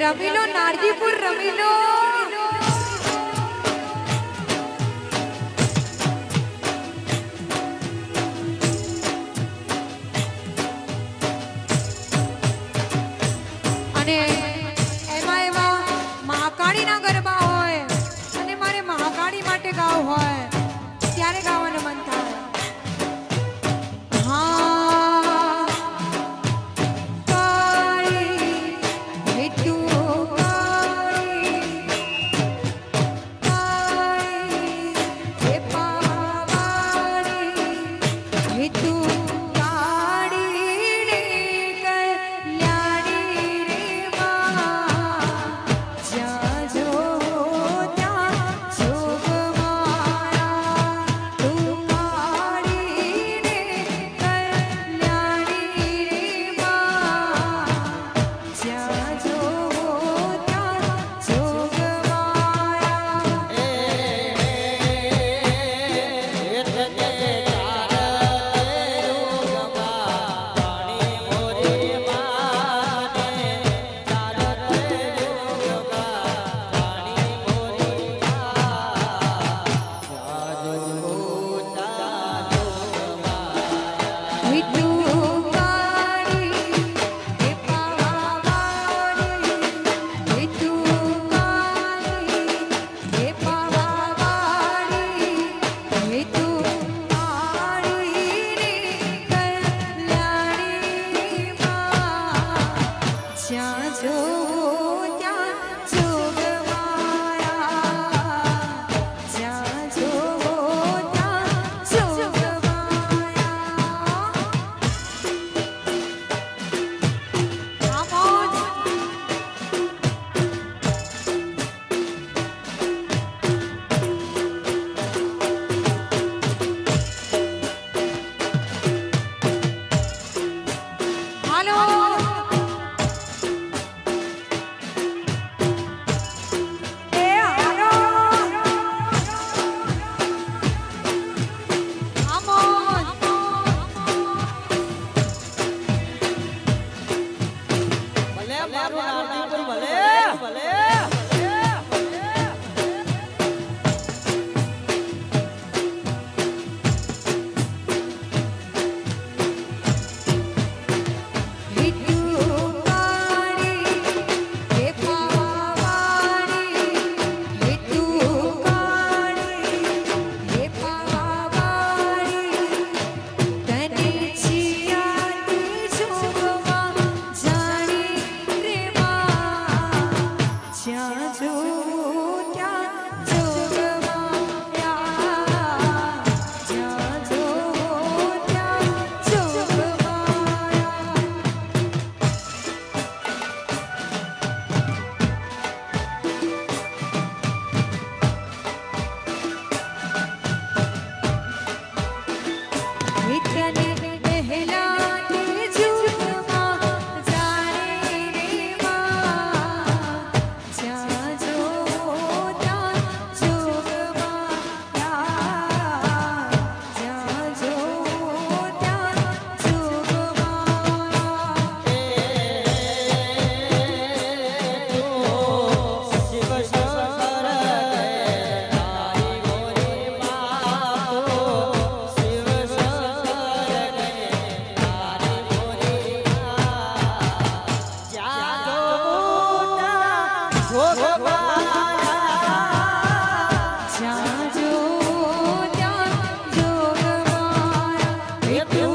રમી લો નારજીપુર રમી લો અને એમાં એમાં મહાકાળીના ગરબા હોય, અને મારે મહાકાળી માટે ગાવ હોય, ત્યારે ગાવાનું મન થાય. હા, કાળી હેતુ секреты